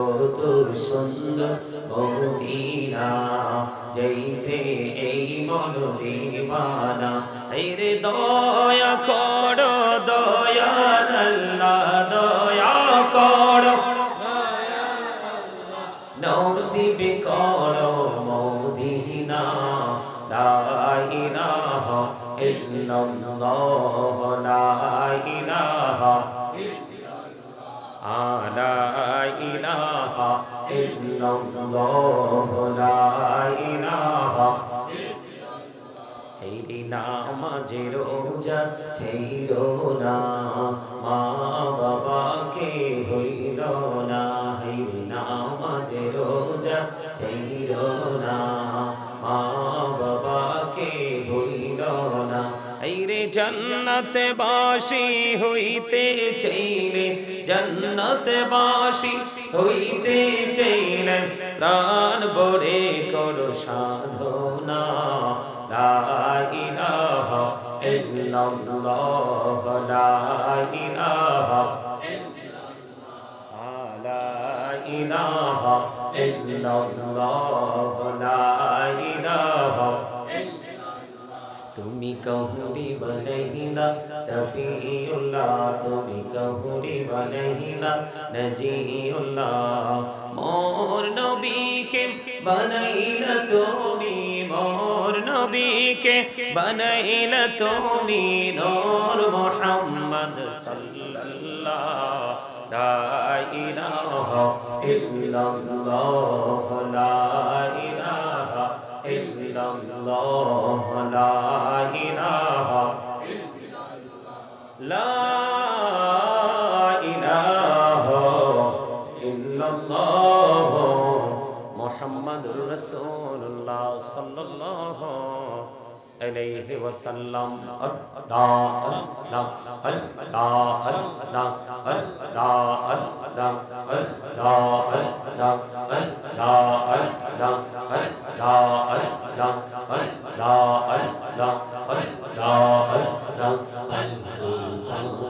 কত সুন্দর মদিনা যাইতে এই মন দিবানা রে দয়া কর, দয়া আল্লাহ, দয়া কর। নসিব কর মদিনা লা ইলাহা ইল্লাল্লাহ লা ইলাহা ইল্লাল্লাহ। আ إلا الله لا إله হেরি নামাজে রোজা ছিল না মা বাবাকে হইল জন্নতে বাসি হইতে চাইলে জন্নতে বাসি হইতে চাইলেন প্রাণ বড়ে করো সাধনা, লা ইলাহা ইল্লাল্লাহ, লা ইলাহা লা ইলাহা ইল্লাল্লাহ। তুমি কহুরি বনহিলা সফিউল্লাহ তুমি কহুরি বনহিলা নজিউল্লাহ। মোর নবীকে বনাইলা তুমি, মোর নবীকে বনাইলা তুমি, নূর মুহাম্মদ সাল্লাল্লাহ। লা ইলাহা ইল্লাল্লাহ। Rasulullah sallallahu alayhi wa sallam Allah Allah Allah Allah Allah Allah Allah Allah Allah Allah Allah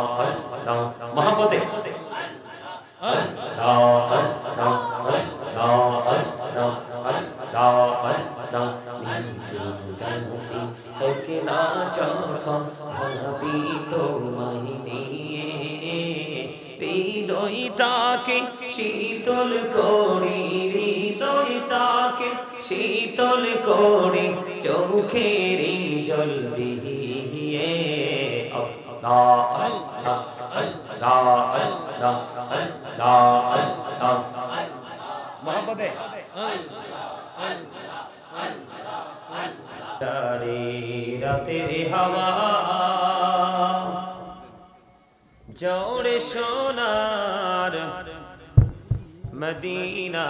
রাতের হাওয়া জোরে সোনার মদিনা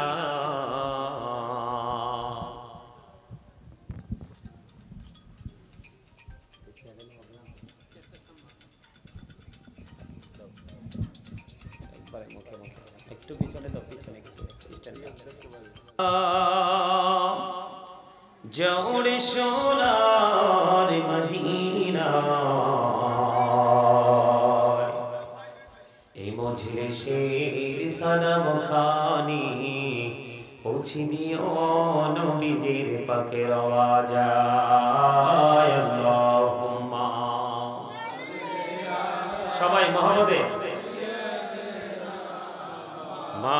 জৌড়ে সোনার মদিনা। এ মজলে শের সাদাম খানি পৌঁছি দিও নবীজির পাকে রওয়া যায় আল্লাহুম্মা। সবাই মহম্মদে মা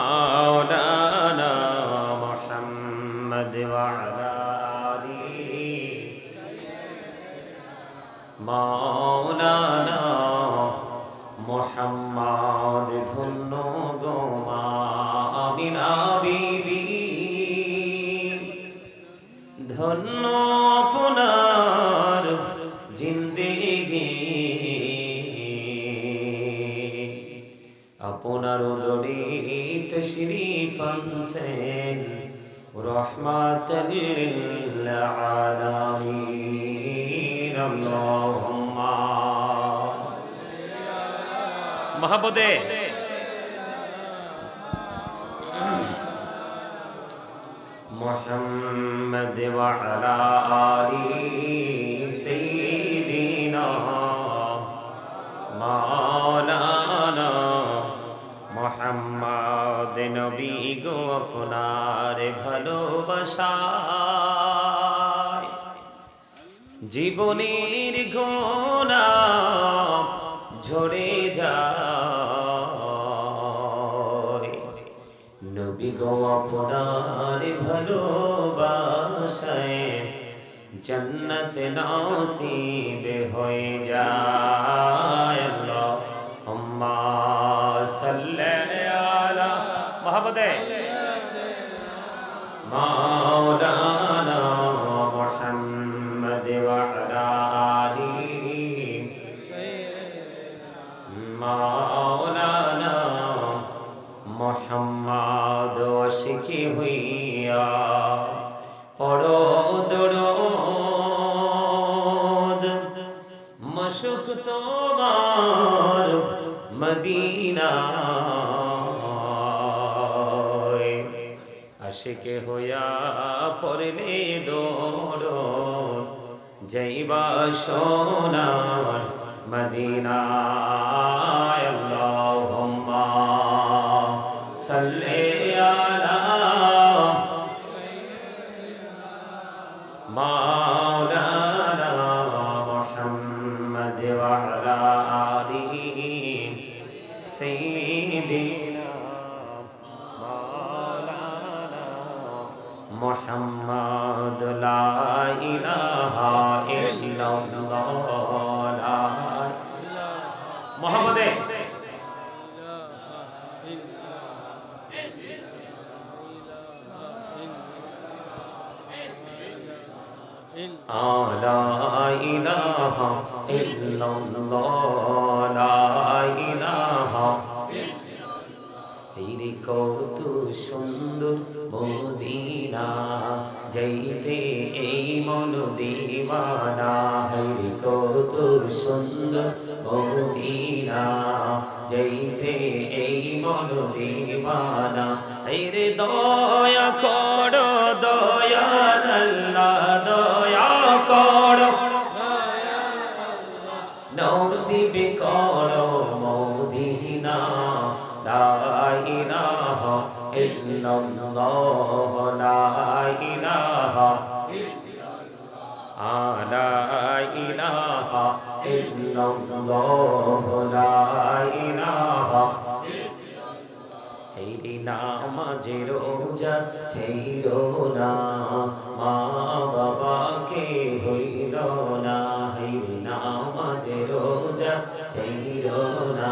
الحسين رحمة للعالمين. اللهم محبوبة. محمد وعلى آل سيدنا مولانا محمد মোহাম্মদ নবী গো আপনার ভালোবাসায়। জীবনের গোনা ঝরে যায়। নবী গো আপনার ভালোবাসায় জন্নত নসিব হয়ে যায়। আল্লাহুম্মা সাল্লি যাইবা সোনার মদিনায় আল্লাহুম্মা সাল্লি মদিনা যাইতে এই মন দিওয়ানা রে কত সুন্দর মদিনা যাইতে এই মন দিওয়ানা রে দয়া করো, দয়া আল্লাহ, দয়া করো। নসিব করো মদিনা লা ইলাহা ইল্লাল্লাহ। লা ইলাহা ইল্লাল্লাহ লা ইলাহা হেরি রোজা ছিল না মা বাবাকে হইল না হেরি নামাজে রোজা ছিল না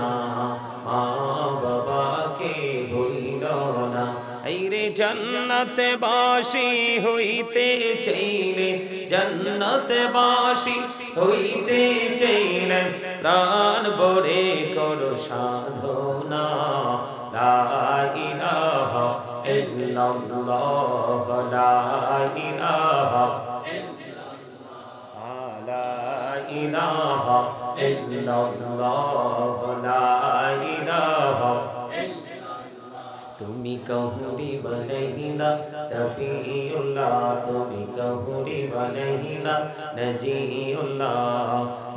জন্নতে বাসি হইতে চাইলে জন্নতে বাসি হইতে চাইলে প্রাণ বড়ে করো সাধনা। লা ইলাহা ইল্লাল্লাহ, লা ইলাহা লা ইলাহা ইল্লাল্লাহ, লা তুমি কহুরি বনহিলা সফিউল্লাহ তুমি কহুরি বনহিলা নজিউল্লাহ।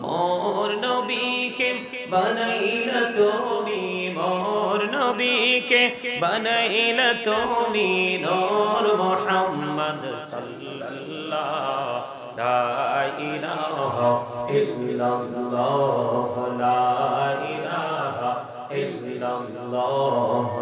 মোর নবীকে বনাইলা তুমি, মোর নবীকে বনাইলা তুমি, নূর মুহাম্মদ সাল্লাল্লাহ। লা ইলাহা ইল্লাল্লাহ, লা ইলাহা ইল্লাল্লাহ।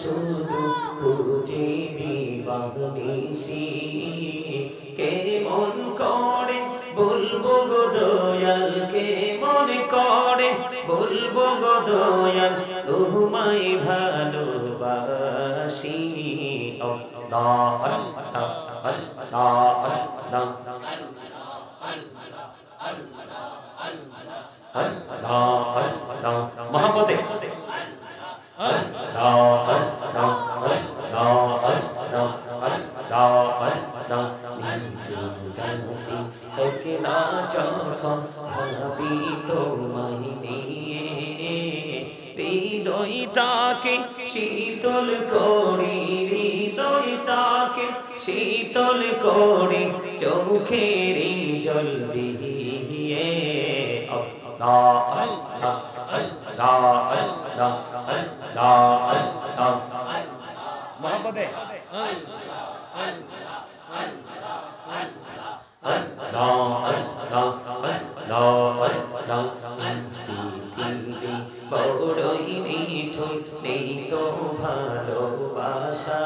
শুধু খুঁজে দিবাহনিসি কেমন করে বলব গো দয়াল কেমন করে বলব গো দয়াল, তোমায় ভালোবাস। হৃদয়টাকে শীতল শীতল করি চোখের জল দিয়ে আল্লাহ আল্লাহ আল্লাহ আল্লাহ আল্লাহ আল্লাহ মোহাম্মদে আল্লাহ আল্লাহ আল্লাহ আল্লাহ পৃথিবী বড়ই মিঠুন নেই তো ভালোবাসা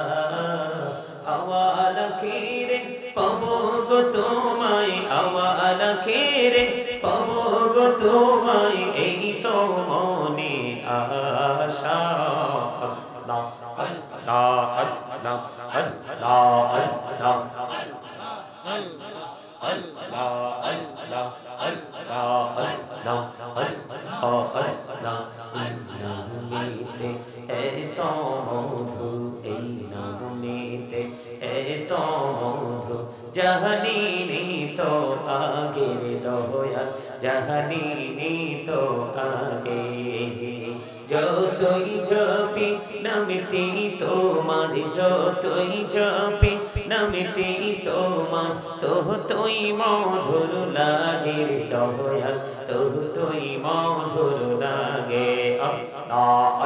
আওয়াল খেরে পাবো গো তোমায় আওয়াল খেরে পাবো গো তোমায় এই তো মনে আশা। আল্লাহ আল্লাহ আল্লাহ আল্লাহ আল্লাহ নামিতে এত মধু এই মধু জাহানি তো আগের দয়াল, জাহানি তো আগে। যতই জপি, নামটি তোমার, যতই জপি, নামটি তোমার তো তুই মধুর লাগে দয়াল তো তুই মধুর লাগে। আল্লাহ।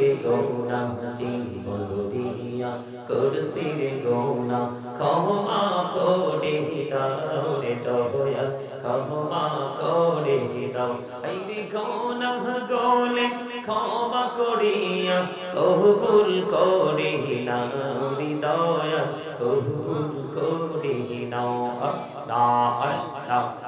রে গৌনা, জীবন দিয়া করসি রে গৌনা। ক্ষমা করে দাও রে দয়া ক্ষমা করে দাও এই রে গৌনা গোলে ক্ষমা করিয়া কবুল করে নাও রে দয়া কবুল করে নাও আল্লাহ আল্লাহ।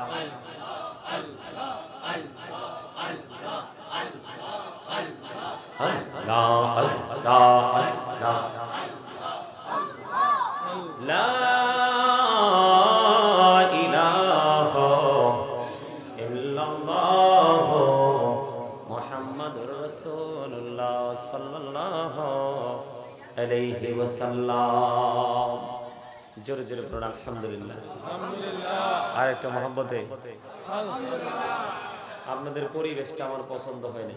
জোরে জোরে পড়ুন, আলহামদুলিল্লাহ। আর একটা মহব্বতে, আপনাদের পরিবেশটা আমার পছন্দ হয়নি।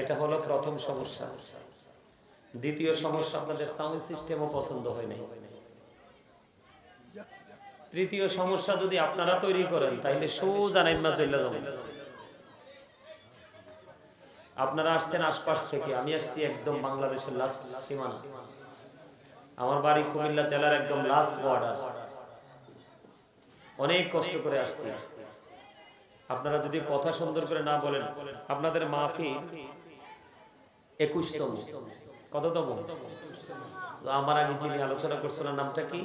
এটা হলো প্রথম সমস্যা। দ্বিতীয় সমস্যা, আপনাদের সাউন্ড সিস্টেমও পছন্দ হয় নাই তৃতীয় সমস্যা, যদি আপনারা তৈরি করেন তাহলে সোজা নাইমা চলে যাবেন আপনারা আসছেন আশপাশ থেকে, আমি আসছি একদম বাংলাদেশের লাস্ট সীমানা। আমার বাড়ি কুমিল্লা জেলার একদম লাস্ট বর্ডার অনেক কষ্ট করে আসছি। আপনারা যদি কথা সুন্দর করে না বলেন, আপনাদের মাফি একুশতম। কততম? আমার আগে যিনি আলোচনা করছিলেন নামটা কি?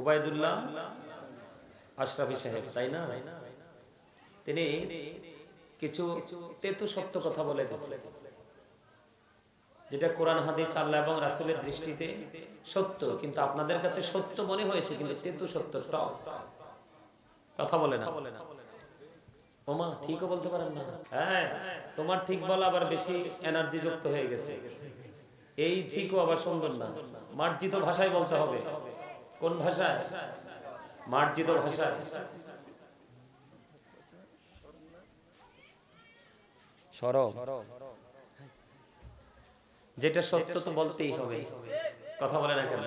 ওবায়দুল্লাহ আশরাফি সাহেব, তাই না? তিনি কিছু তেতু সত্য কথা বলে গেছে যেটা কোরআন, হাদিস আল্লাহ এবং রাসুলের দৃষ্টিতে সত্য, কিন্তু আপনাদের কাছে সত্য মনে হয়েছে, কিন্তু তেতু সত্য কথা বলে না। ওমা, ঠিকও বলতে পারেন না। হ্যাঁ তোমার ঠিক বলা আবার বেশি এনার্জি যুক্ত হয়ে গেছে। এই ঠিকও আবার সুন্দর না। মার্জিত ভাষায় বলতে হবে। কোন ভাষায়? মার্জিত ভাষায়। সরব। যেটা সত্য তো বলতেই হবে। কথা বলে না কেন?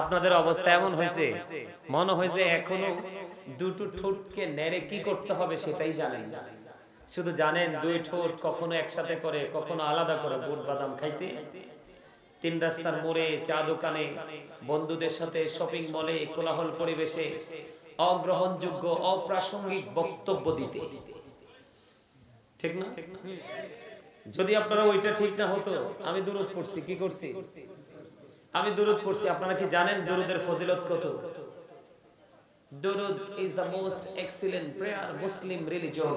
আপনাদের অবস্থা এমন হয়েছে মনে হয়েছে এখনও দুটো ঠোঁটকে নেড়ে কি করতে হবে সেটাই জানেন। শুধু জানেন দুই ঠোঁট কখনো একসাথে করে কখনো আলাদা করে বুট বাদাম খাইতে। তিন রাস্তার মোড়ে চা দোকানে বন্ধুদের সাথে শপিং মলে কোলাহল পরিবেশে অগ্রহণযোগ্য অপ্রাসঙ্গিক বক্তব্য দিতে। ঠিক না? যদি আপনারা ওইটা ঠিক না হতো, আমি দূরত পড়ছি, কি করছি? আমি দূরত পড়ছি, আপনারা কি জানেন দূরদের ফজিলত কত? দুরুদ is the most excellent prayer Muslim religion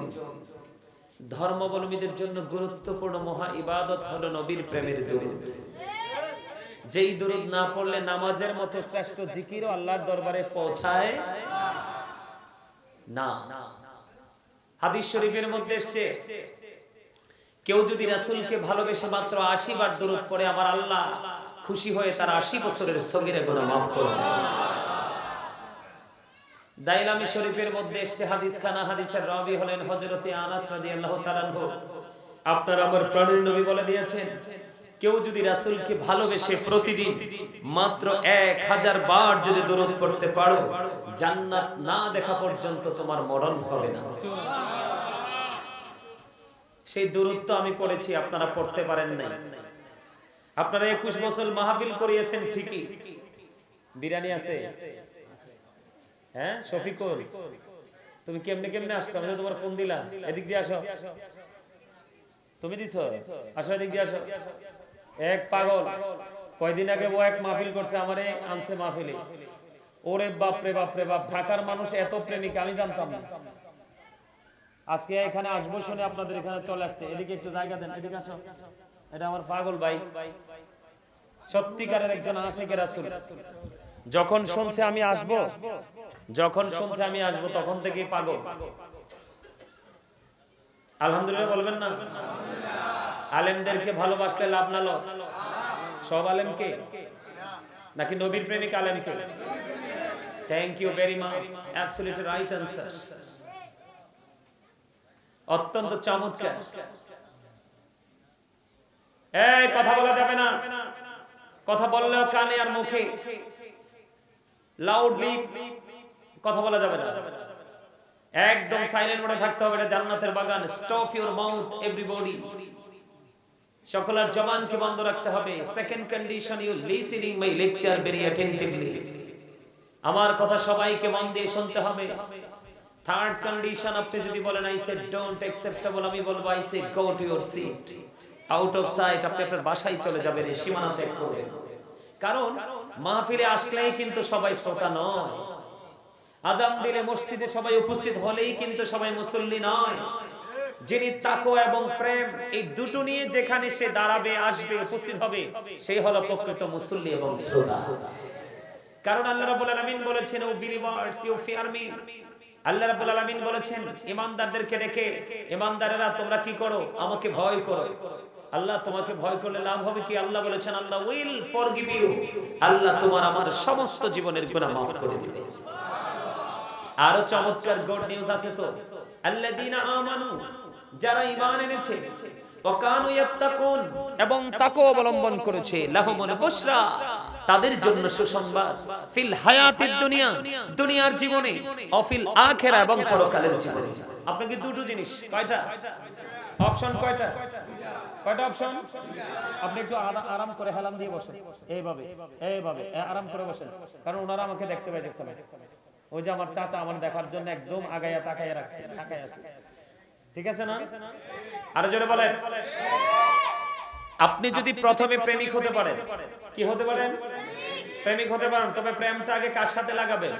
ধর্মাবলম্বীদের জন্য গুরুত্বপূর্ণ মহা ইবাদত হলো নবীর প্রেমের দুরুদ। যেই দুরুদ না পড়লে নামাজের মতো শ্রেষ্ঠ জিকিরও আল্লাহর দরবারে পৌঁছায় না। হাদিস শরীফের মধ্যে এসছে কেউ যদি রাসূলকে ভালোবেসে মাত্র 80 বার দরুদ পড়ে, আবার আল্লাহ খুশি হয়ে তার 80 বছরের সগীরে গুনাহ maaf করে দাইলামি শরীফের মধ্যে এসছে হাদিস খানা, হাদিসের রাবি হলেন হযরতে আনাস রাদিয়াল্লাহু তাআলা আপনার আমার প্রাণের নবী বলে দিয়েছেন, কেউ যদি রাসূলকে ভালোবেসে প্রতিদিন মাত্র এক হাজার বার যদি দরুদ পড়তে পারো, জান্নাত না দেখা পর্যন্ত তোমার মরণ হবে না। সেই দূরত্ব আমি পড়েছি, আপনারা পড়তে পারেন নাই। আপনারা একুশ বছর মাহফিল করিয়েছেন, ঠিকই। বিরিয়ানি আছে? হ্যাঁ শফিকুল? তুমি কেমনে কেমনে আসছো? আমি তোমার ফোন দিলাম। এদিক দিয়ে আসো। তুমি দিছ? আসো এদিক দিয়ে আসো। এক পাগল। কয়দিন আগে ও এক মাহফিল করছে, আমারে আনছে মাহফিলে। ওরে বাপরে বাপরে বাপ বাপ, ঢাকার মানুষ এত প্রেমিক, আমি জানতাম না। আজকে এখানে আসব শুনে আপনাদের এখানে চলে আসছে। এদিকে একটু জায়গা দেন, এদিকে আসো। এটা আমার পাগল ভাই। সত্যিকারের একজন আশেকের রাসূল। যখন শুনছে আমি আসব, যখন শুনছে আমি আসব, তখন থেকেই পাগল। আলহামদুলিল্লাহ বলবেন না? আলেমদেরকে ভালোবাসলে লাভ না লস? সব আলেমকে নাকি নবীর প্রেমিক আলেমকে thank you very much absolutely right answer অত্যন্ত চমৎকার। এই কথা বলা যাবে না। কথা বললেও কানে আর মুখে। লাউডলি কথা বলা যাবে না। একদম সাইলেন্ট মোডে থাকতে হবে এটা জান্নাতের বাগান। স্টপ ইউর মাউথ এভরিবডি সকলের জবানকে বন্ধ রাখতে হবে। Second condition you listening my lecture very attentively আমার কথা সবাইকে মন দিয়ে শুনতে হবে। থার্ড কন্ডিশন আপনি যদি বলেন আই সে ডোন্ট অ্যাকসেপ্টেবল আমি বলব I say go to your seat out of sight আপনি আপনার বাসায় চলে যাবেন, এই সীমানা ত্যাগ করবেন। কারণ, মাহফিলে আসলেই কিন্তু সবাই শ্রোতা নয়। আজান দিলে মসজিদে সবাই উপস্থিত হলেই কিন্তু সবাই মুসল্লি নয়। যিনি তাকওয়া এবং প্রেম, এই দুটো নিয়ে যেখানে সে দাঁড়াবে, আসবে, উপস্থিত হবে, সেই হলো প্রকৃত মুসল্লি এবং শ্রোতা। কারণ আল্লাহ রাব্বুল আলামিন বলেছেন O believers you fear me আল্লাহ রাব্বুল বলেছেন, ঈমানদারদেরকে ডেকে, ঈমানদারেরা তোমরা কি করো? আমাকে ভয় করো। আল্লাহ তোমাকে ভয় করলে লাভ হবে কি? আল্লাহ বলেছেন, আল্লাহ উইল ফরগিভ ইউ আল্লাহ তোমার আমার সমস্ত জীবনের গুনাহ করে দিবে। আরও চমৎকার গুড নিউজ আছে তো। আল্লাযীনা আমানু, যারা ঈমান এনেছে ওয়াকানু ইয়াত্তাকুন, এবং তাকওয়া অবলম্বন করেছে, লাহুমুল বুশরা। তাদের জন্য সুসংবাদ। ফিল হায়াতিদ দুনিয়া দুনিয়ার জীবনে অফিল আখিরা এবং পরকালের জীবনে। আপনাকে দুটো জিনিস? কয়টা? অপশন কয়টা? কয়টা অপশন? আপনি একটু আরাম করে হেলাম দিয়ে বসেন। এইভাবে এইভাবে আরাম করে বসেন। কারণ ওনারা আমাকে দেখতে পাইতেছে না। ওই যে আমার চাচা আমার দেখার জন্য একদম আগাইয়া তাকাইয়া রাখছে তাকাইয়া আছে। ঠিক আছে না? আরও জোরে বলেন। আপনি যদি প্রথমে প্রেমিক হতে পারেন। কি হতে পারেন প্রেমিক হতে পারেন, তবে প্রেমটা আগে কার সাথে লাগাবেন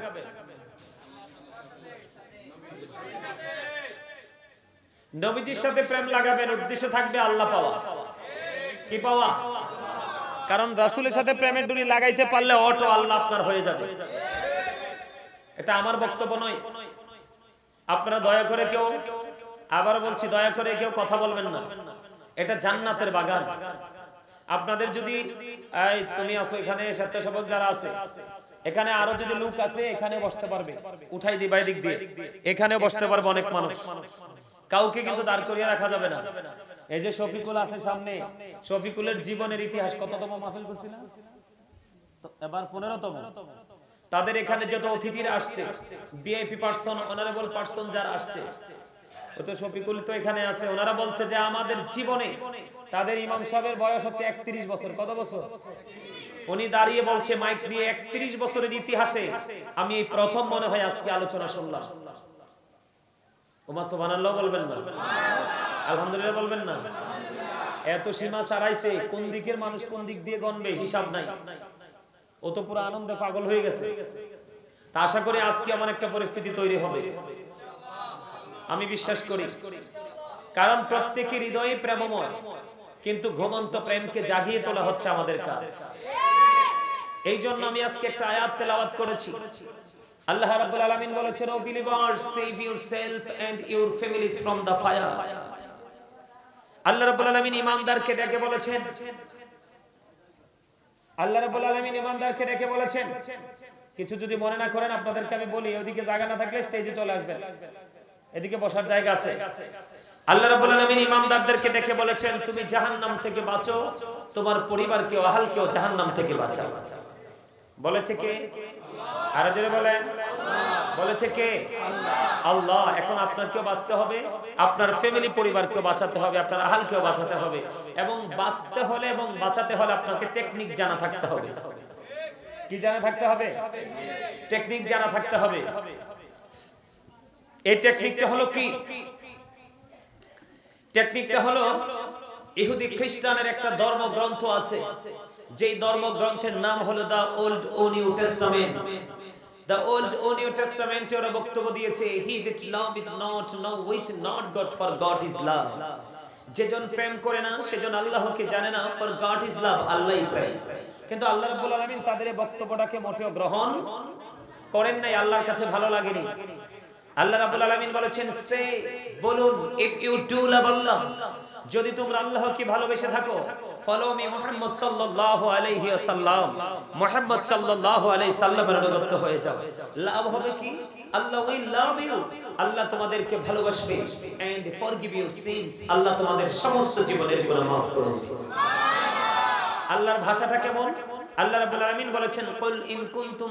নবীজির সাথে প্রেম লাগাবেন, উদ্দেশ্য থাকবে আল্লাহ পাওয়া। কি পাওয়া? কারণ রাসুলের সাথে প্রেমের ডুরি লাগাইতে পারলে অটো আল্লাহ আপনার হয়ে যাবে। এটা আমার বক্তব্য নয়। আপনারা দয়া করে কেউ আবার বলছি, দয়া করে কেউ কথা বলবেন না। এটা জান্নাতের বাগান। আপনাদের যদি তুমি আসো এখানে, স্বেচ্ছাসেবক যারা আছে, এখানে আরও যদি লোক আছে, এখানে বসতে পারবে। উঠাই দিবা দিক দিয়ে। এখানে বসতে পারবে অনেক মানুষ। কাউকে কিন্তু দাঁড় করিয়ে রাখা যাবে না। এই যে শফিকুল আছে সামনে, শফিকুলের জীবনের ইতিহাস কততম মাহফিল করছিলাম এবার পনেরোতম। তাদের এখানে যত অতিথিরা আসছে বিআইপি পার্সন, অনারেবল পার্সন যারা আসছে এখানে আছে। ওনারা বলছে যে আমাদের জীবনে তাদের ইমাম সাহেবের বয়স হচ্ছে একত্রিশ বছর। কত বছর? উনি দাঁড়িয়ে বলছে, মাইক একত্রিশ বছরের ইতিহাসে আমি এই প্রথম মনে হয় আজকে আলোচনা শুনলাম। বলবেন না? আলহামদুলিল্লাহ বলবেন না? এত সীমা ছাড়াইছে, কোন দিকের মানুষ কোন দিক দিয়ে গণবে হিসাব নাই। ও তো পুরো আনন্দে পাগল হয়ে গেছে। তা আশা করি আজকে এমন একটা পরিস্থিতি তৈরি হবে। আমি বিশ্বাস করি। কারণ প্রত্যেকের হৃদয়ে প্রেমময়, কিন্তু ঘুমন্ত প্রেমকে জাগিয়ে তোলা হচ্ছে আমাদের কাজ। এই জন্য আমি আজকে একটা আয়াত তেলাওয়াত করেছি। আল্লাহ রাব্বুল আলামিন বলেছেন O believers save yourself and your families from the fire আল্লাহ রাব্বুল আলামিন ইমানদারকে ডেকে বলেছেন। আল্লাহ রাব্বুল আলামিন ইমানদারকে ডেকে বলেছেন। কিছু যদি মনে না করেন, আপনাদেরকে আমি বলি ওদিকে জায়গা না থাকলে স্টেজে চলে আসবেন। এদিকে বসার জায়গা আছে। আল্লাহ রাব্বুল আলামিন ইমানদারদেরকে ডেকে বলেছেন তুমি জাহান্নাম থেকে বাঁচো তোমার পরিবারকে আহালকেও জাহান্নাম থেকে বাঁচাও। বলেছে কে? আরও জোরে বলেন। বলেছে কে? আল্লাহ এখন আপনাকেও বাঁচতে হবে আপনার ফ্যামিলি পরিবারকেও বাঁচাতে হবে আপনার আহালকেও বাঁচাতে হবে এবং বাঁচতে হলে এবং বাঁচাতে হলে আপনাকে টেকনিক জানা থাকতে হবে। কি জানা থাকতে হবে? টেকনিক জানা থাকতে হবে। এই টেকনিকটা হলো কি? টেকনিকটা হলো ইহুদি খ্রিস্টানের একটা ধর্মগ্রন্থ আছে। যেই ধর্মগ্রন্থের নাম হলো দা ওল্ড ও নিউ টেস্টামেন্ট। দ্য ওল্ড ও নিউ টেস্টামেন্টে ওরা বক্তব্য দিয়েছে he that love is not no with not God for God is love যেজন প্রেম করে না সেজন আল্লাহকে জানে না ফর গড ইজ লাভ আল্লাহই প্রেম। কিন্তু আল্লাহ রাব্বুল আলামিন তাদের বক্তব্যটাকে মোটেও গ্রহণ করেন নাই, আল্লাহর কাছে ভালো লাগেনি। আল্লাহ রাব্বুল আলামিন বলেছেন, সে, বলুন ইফ ইউ ডু লাভ আল্লাহ যদি তোমরা আল্লাহকে ভালোবেসে থাকো ফলো মি মুহাম্মদ সাল্লাল্লাহু আলাইহি ওয়াসাল্লাম। মুহাম্মদ সাল্লাল্লাহু আলাইহি সাল্লামের অনুগত হয়ে যাও। লাভ হবে কি? আল্লাহ উইল লাভ ইউ আল্লাহ তোমাদেরকে ভালোবাসবে। এন্ড ফরগিভ ইউর সিনস আল্লাহ তোমাদের সমস্ত জীবনের গুনাহ মাফ করে দিবে আল্লাহর ভাষাটা কেমন? আল্লাহ রাব্বুল আলামিন বলেছেন, কুল ইন কুনতুম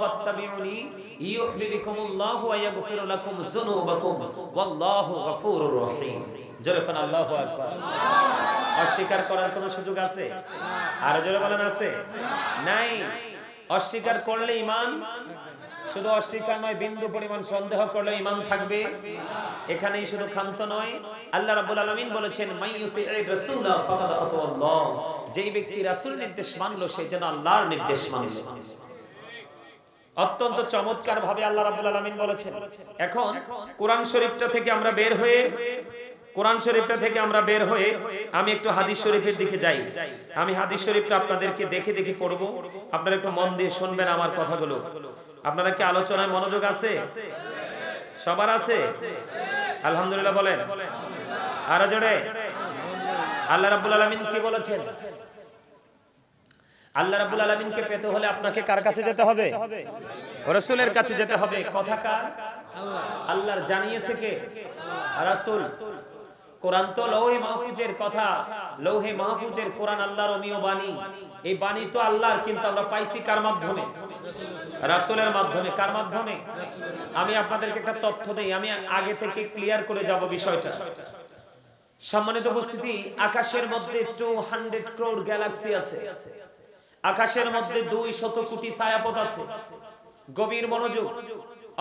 ফাত্তাবিউনি ইউহিব্বুকুমুল্লাহু ওয়া লাকুম যুনুবাকুম, ওয়াল্লাহু গফুরুর রহিম। আল্লাহু আকবার। অস্বীকার করার কোনো সুযোগ আছে? আর জোরে বলেন, আছে? নাই। অস্বীকার করলে ঈমান? শুধু অস্বীকার নয়, বিন্দু পরিমাণ সন্দেহ করলে ঈমান থাকবে। এখানেই শুধু ক্ষান্ত নয়, আল্লাহ রাব্বুল আলামিন বলেছেন মাইয়ুতি'ir রাসূলা ফাকাদ আতাল্লাহ যেই ব্যক্তি রাসূল নির্দেশ মানলো, সে যেন আল্লাহর নির্দেশ মানলো অত্যন্ত চমৎকার ভাবে আল্লাহ রাব্বুল আলামিন বলেছেন, এখন কোরআন শরীফটা থেকে আমরা বের হয়ে, কোরআন শরীফটা থেকে আমরা বের হয়ে আমি একটু হাদিস শরীফের দিকে যাই। আমি হাদিস শরীফটা আপনাদেরকে দেখে দেখে পড়ব। আপনারা একটু মন দিয়ে শুনবেন আমার কথাগুলো। আপনারা কি আলোচনায় মনোযোগ আছে? সবার আছে? আলহামদুলিল্লাহ বলেন। আরও জোরে। আল্লাহ রাব্বুল আলামিন কি বলেছেন? আল্লাহ রাব্বুল আলামিনকে পেতে হলে আপনাকে কার কাছে যেতে হবে? রাসূলের কাছে যেতে হবে। কথা কার? আল্লাহর জানিয়েছে কে? রাসূল। কোরআন তো লৌহে মাহফুজের কথা। লৌহে মাহফুজের কোরআন আল্লাহর অমীয় বাণী। এই বাণী তো আল্লাহর, কিন্তু আমরা পাইছি কার মাধ্যমে? রাসূলের মাধ্যমে, কার মাধ্যমে? আমি আপনাদেরকে একটা তথ্য দেই, আমি আগে থেকে ক্লিয়ার করে যাব বিষয়টা। সম্মানিত উপস্থিতি, আকাশের মধ্যে 200 ক্রোড় গ্যালাক্সি আছে। আকাশের মধ্যে দুই শত কোটি ছায়াপথ আছে। গভীর মনোযোগ,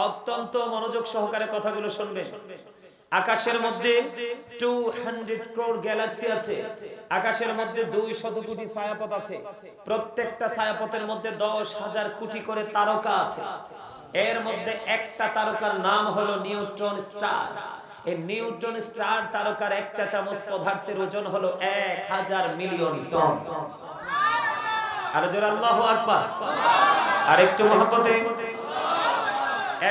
অত্যন্ত মনোযোগ সহকারে কথাগুলো শুনবেন। আকাশের মধ্যে 200 ক্রোড় গ্যালাক্সি আছে। আকাশের মধ্যে দুই শত কোটি ছায়াপথ আছে। প্রত্যেকটা ছায়াপথের মধ্যে দশ হাজার কোটি করে তারকা আছে। এর মধ্যে একটা তারকার নাম হলো নিউট্রন স্টার। এই নিউট্রন স্টার তারকার এক চা চামচ পদার্থের ওজন হলো এক হাজার মিলিয়ন টন। আর জোর আল্লাহ আকবার। আর একটু মহব্বতে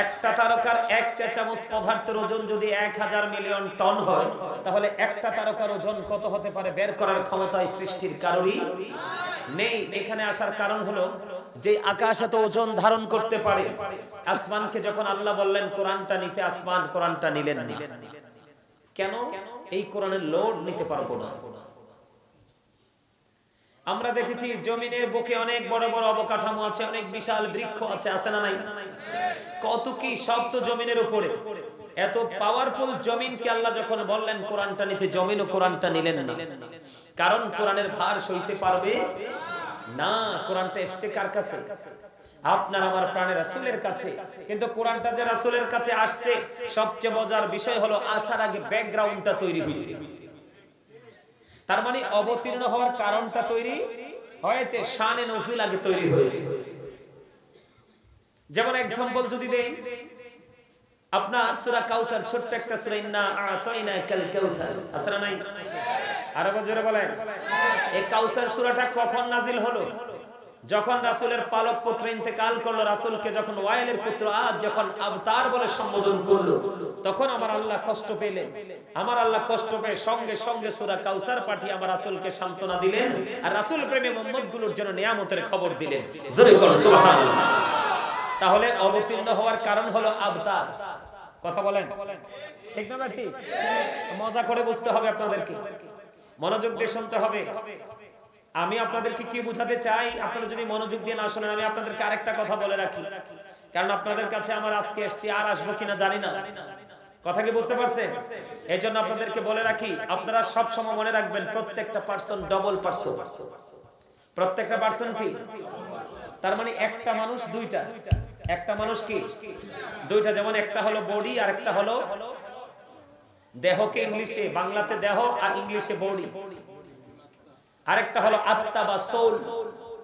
একটা তারকার এক চা চামচ পদার্থের ওজন যদি এক হাজার মিলিয়ন টন হয়, তাহলে একটা তারকার ওজন কত হতে পারে? বের করার ক্ষমতা সৃষ্টির কারোরই নেই। এখানে আসার কারণ হলো যে আকাশ এত ওজন ধারণ করতে পারে, আসমানকে যখন আল্লাহ বললেন, কোরআনটা নিতে আসমান, কোরআনটা নিলেন না। কেন? এই কোরআনের লোড নিতে পারব না। আমরা দেখেছি জমিনের বুকে অনেক বড় বড় অবকাঠামো আছে, অনেক বিশাল বৃক্ষ আছে আছে না নাই? কত কি তো জমিনের উপরে? এত পাওয়ারফুল জমিনকে আল্লাহ যখন বললেন, কোরআনটা নিতে জমিন ও কোরআনটা নিলেন না। কারণ কোরআনের ভার সইতে পারবে না। কোরআনটা এসছে কার কাছে? আপনার, আমার প্রাণের রাসূলের কাছে। কিন্তু কোরআনটা যে রাসূলের কাছে আসছে, সবচেয়ে মজার বিষয় হলো আসার আগে ব্যাকগ্রাউন্ডটা তৈরি হয়েছে তার মানে অবতীর্ণ হওয়ার কারণটা তৈরি হয়েছে, শানে নজুল আগে তৈরি হয়েছে। যেমন এক্সাম্পল যদি দেই, আপনার সূরা কাউসার ছোট্ট একটা সূরা, ইন্না আতাইনা কাল কাউসার আসরা নাই? জোরে বলেন। এই কাউসার সূরাটা কখন নাজিল হলো? যখন রাসূলের পালক পুত্র ইন্তেকাল করল, রাসূলকে যখন ওয়াইলের পুত্র আজ যখন আবতার বলে সম্বোধন করল, তখন আমার আল্লাহ কষ্ট পেলেন। আমার আল্লাহ কষ্ট পেয়ে সঙ্গে সঙ্গে সূরা কাউসার পাঠিয়ে আমার রাসূলকে সান্ত্বনা দিলেন আর রাসূল প্রেমে মোহাম্মদগুলোর জন্য নিয়ামতের খবর দিলেন। তাহলে অবতীর্ণ হওয়ার কারণ হলো আবতার। কথা বলেন। ঠিক না ঠিক। মজা করে বুঝতে হবে আপনাদেরকে। মনোযোগ দিয়ে শুনতে হবে। আমি আপনাদেরকে কি বুঝাতে চাই? আপনারা যদি মনোযোগ দিয়ে না শোনেন, আমি আপনাদেরকে আরেকটা কথা বলে রাখি। কারণ আপনাদের কাছে আমার আজকে এসছি, আর আসব কিনা জানি না। কথা কি বুঝতে পারছেন? এই জন্য আপনাদেরকে বলে রাখি, আপনারা সব সময় মনে রাখবেন, প্রত্যেকটা পার্সন ডবল পার্সন প্রত্যেকটা পার্সন কি? তার মানে একটা মানুষ, দুইটা। একটা মানুষ কি? দুইটা। যেমন একটা হলো বডি আর একটা হলো দেহকে ইংলিশে, বাংলাতে দেহ আর ইংলিশে বডি আরেকটা হলো আত্মা বা সোল